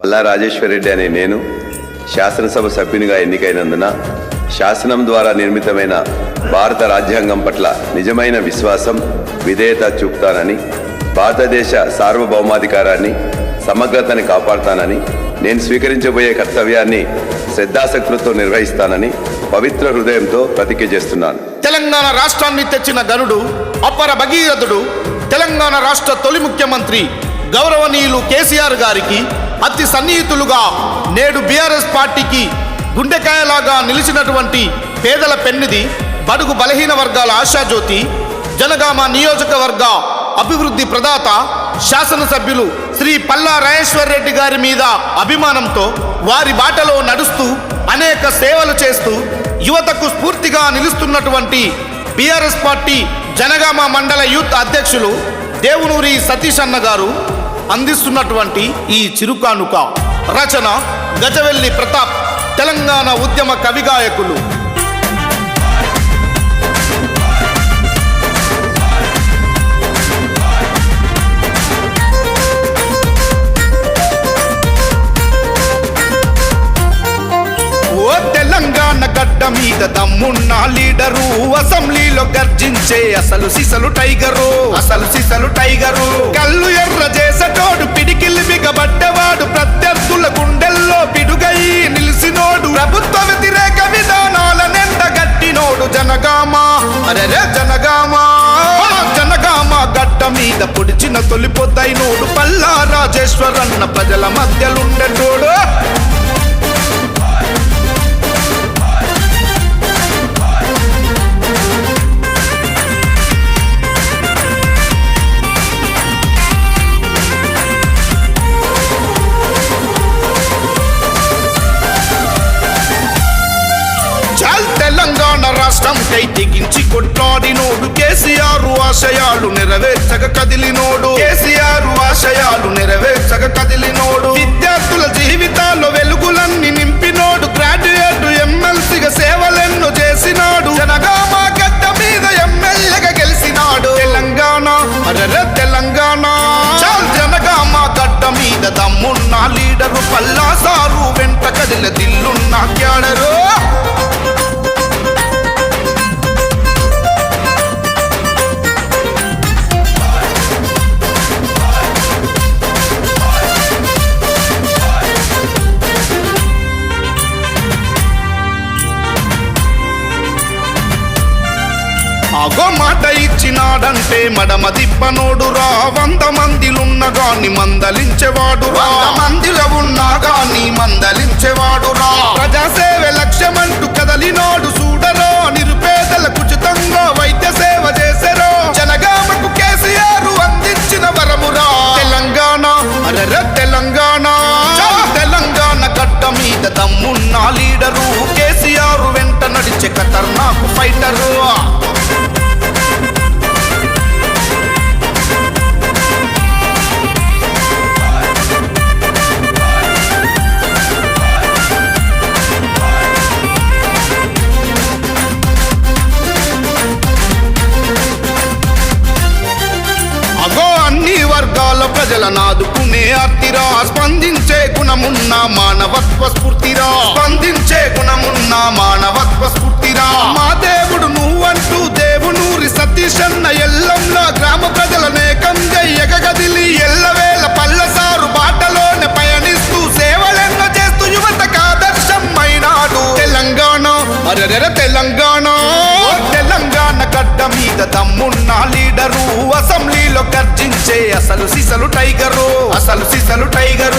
పల్లా రాజేశ్వరరెడ్డి అనే నేను శాసనసభ సభ్యునిగా ఎన్నికైనందున శాసనం ద్వారా నిర్మితమైన భారత రాజ్యాంగం పట్ల నిజమైన విశ్వాసం విధేయత చూపుతానని భారతదేశ సార్వభౌమాధికారాన్ని సమగ్రతని కాపాడుతానని నేను స్వీకరించబోయే కర్తవ్యాన్ని శ్రద్ధాసక్తులతో నిర్వహిస్తానని పవిత్ర హృదయంతో ప్రతిజ్ఞ చేస్తున్నాను. తెలంగాణ రాష్ట్రాన్ని తెచ్చిన గరుడు అపర భగీరథుడు తెలంగాణ రాష్ట్ర తొలి ముఖ్యమంత్రి గౌరవనీయులు కేసీఆర్ గారికి అతి సన్నిహితులుగా నేడు బీఆర్ఎస్ పార్టీకి గుండెకాయలాగా నిలిచినటువంటి పేదల పెన్నిది బడుగు బలహీన వర్గాల ఆశాజ్యోతి జనగామ నియోజకవర్గ అభివృద్ధి ప్రదాత శాసనసభ్యులు శ్రీ పల్లా రాజేశ్వర్ రెడ్డి గారి మీద అభిమానంతో వారి బాటలో నడుస్తూ అనేక సేవలు చేస్తూ యువతకు స్ఫూర్తిగా నిలుస్తున్నటువంటి బీఆర్ఎస్ పార్టీ జనగామ మండల యూత్ అధ్యక్షులు దేవునూరి సతీష్ అన్న గారు అందిస్తున్నటువంటి ఈ చిరుకానుక రచన గజవెల్లి ప్రతాప్ తెలంగాణ ఉద్యమ కవిగాయకులు ఓ తెలంగాణ గడ్డ మీద దమ్మున్న లీడరు అసెంబ్లీలో గర్జించే అసలు సిసలు టైగరు అసలు సిసలు టైగరు. కళ్ళు ఎర్ర చేసటోడు జనగామ? అరెరే జనగామ. జనగామ గడ్డ మీద పొడిచిన తొలి పొద్దైనోడు పల్లా రాజేశ్వరన్న ప్రజల మధ్యలుండెను తెలంగాణ తెగించి కొట్లాడినోడు కేసీఆర్ ఆశయాలు నెరవేర్చక కదిలినోడు. కేసీఆర్ ఆశయాలు నెరవేర్చక కదిలినోడు. విద్యార్థుల జీవితాల్లో వెలుగులన్నీ నింపినోడు. గ్రాడ్యుయేట్ ఎమ్మెల్సీగా సేవలెన్నో చేసినాడు. జనగామా గడ్డ మీద ఎమ్మెల్యేగా గెలిచినాడు. తెలంగాణ తెలంగాణ. జనగామా గడ్డ మీద దమ్మున్న లీడరు పల్లాసారు. వెంట కదిల దిల్లున్న క్యాడరు అగో మాట ఇచ్చినాడంటే మడమ తిప్పనోడు రా వంద మందిలున్న గాని మందలించేవాడు రా మందిలో ఉన్నా గాని మందలించేవాడు రా ప్రజాసేవ లక్ష్యమంటూ కదలినోడు చూడరో నిరుపేదలకు ఉచితంగా వైద్య సేవ చేసెరో. జనగామకు కేసీఆర్ అందించిన వరమురా. తెలంగాణ అరెర తెలంగాణ. తెలంగాణ గడ్డ మీద దమ్మున్న లీడరు. కేసీఆర్ వెంట నడిచే ఖతర్నాకు ఫైటరు. ప్రజలనాదుకునే ప్రజల అర్తిరా స్పందించే గుణమున్న మానవత్వ స్ఫూర్తిరా. స్పందించే గుణమున్న అసలు సిసలు టైగరు అసలు సిసలు టైగరు.